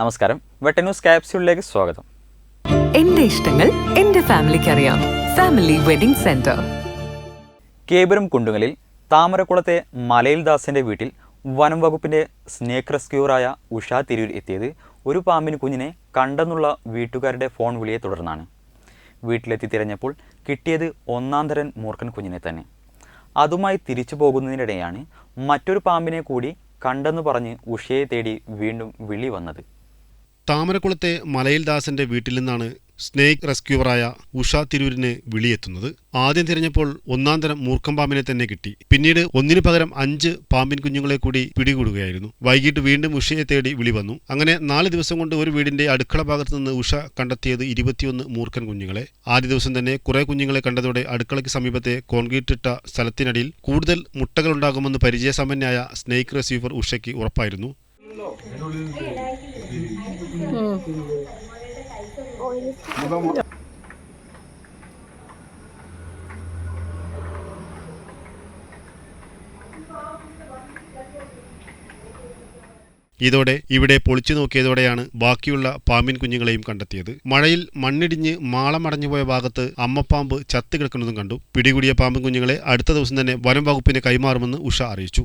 നമസ്കാരം. വെട്ട ന്യൂസ് ക്യാപ്സ്യൂളിലേക്ക് സ്വാഗതം. എന്റെ ഇഷ്ടങ്ങൾ എന്റെ ഫാമിലിക്ക് അറിയാം. Family wedding centre. കേബരം കുണ്ടുങ്ങലിൽ താമരക്കുളത്തെ മലയിൽ ദാസിന്റെ വീട്ടിൽ വനം വകുപ്പിന്റെ സ്നേക്ക് റെസ്ക്യൂറായ ഉഷ തിരൂർ എത്തിയത് ഒരു പാമ്പിന് കുഞ്ഞിനെ കണ്ടെന്നുള്ള വീട്ടുകാരുടെ ഫോൺ വിളിയെ തുടർന്നാണ്. വീട്ടിലെത്തി തിരഞ്ഞപ്പോൾ കിട്ടിയത് ഒന്നാം തരം മൂർഖൻ കുഞ്ഞിനെ തന്നെ. അതുമായി തിരിച്ചു പോകുന്നതിനിടെയാണ് മറ്റൊരു പാമ്പിനെ കൂടി കണ്ടെന്ന് പറഞ്ഞ് ഉഷയെ തേടി വീണ്ടും വിളി വന്നത്. താമരക്കുളത്തെ മലയിൽ ദാസന്റെ വീട്ടിൽ നിന്നാണ് സ്നേക് റെസ്ക്യൂവറായ ഉഷ തിരൂരിന് വിളിയെത്തുന്നത്. ആദ്യം തിരഞ്ഞപ്പോൾ ഒന്നാം തരം മൂർഖം പാമ്പിനെ തന്നെ കിട്ടി. പിന്നീട് ഒന്നിനു പകരം അഞ്ച് പാമ്പിൻ കുഞ്ഞുങ്ങളെ കൂടി പിടികൂടുകയായിരുന്നു. വൈകിട്ട് വീണ്ടും ഉഷയെ തേടി വിളി വന്നു. അങ്ങനെ നാല് ദിവസം കൊണ്ട് ഒരു വീടിന്റെ അടുക്കള ഭാഗത്ത് നിന്ന് ഉഷ കണ്ടെത്തിയത് ഇരുപത്തിയൊന്ന് മൂർഖൻ കുഞ്ഞുങ്ങളെ. ആദ്യ ദിവസം തന്നെ കുറെ കുഞ്ഞുങ്ങളെ കണ്ടതോടെ അടുക്കളയ്ക്ക് സമീപത്തെ കോൺക്രീറ്റ് ഇട്ട സ്ഥലത്തിനടിയിൽ കൂടുതൽ മുട്ടകൾ ഉണ്ടാകുമെന്ന് പരിചയസമ്പന്നയായ സ്നേക് റെസ്യൂവർ ഉഷയ്ക്ക് ഉറപ്പായിരുന്നു. ഇതോടെ ഇവിടെ പൊളിച്ചു നോക്കിയതോടെയാണ് ബാക്കിയുള്ള പാമ്പിൻ കുഞ്ഞുങ്ങളെയും കണ്ടെത്തിയത്. മഴയിൽ മണ്ണിടിഞ്ഞ് മാളമടഞ്ഞുപോയ ഭാഗത്ത് അമ്മപ്പാമ്പ് ചത്തു കിടക്കുന്നതും കണ്ടു. പിടികൂടിയ പാമ്പിൻ കുഞ്ഞുങ്ങളെ അടുത്ത ദിവസം തന്നെ വനം വകുപ്പിന് കൈമാറുമെന്ന് ഉഷ അറിയിച്ചു.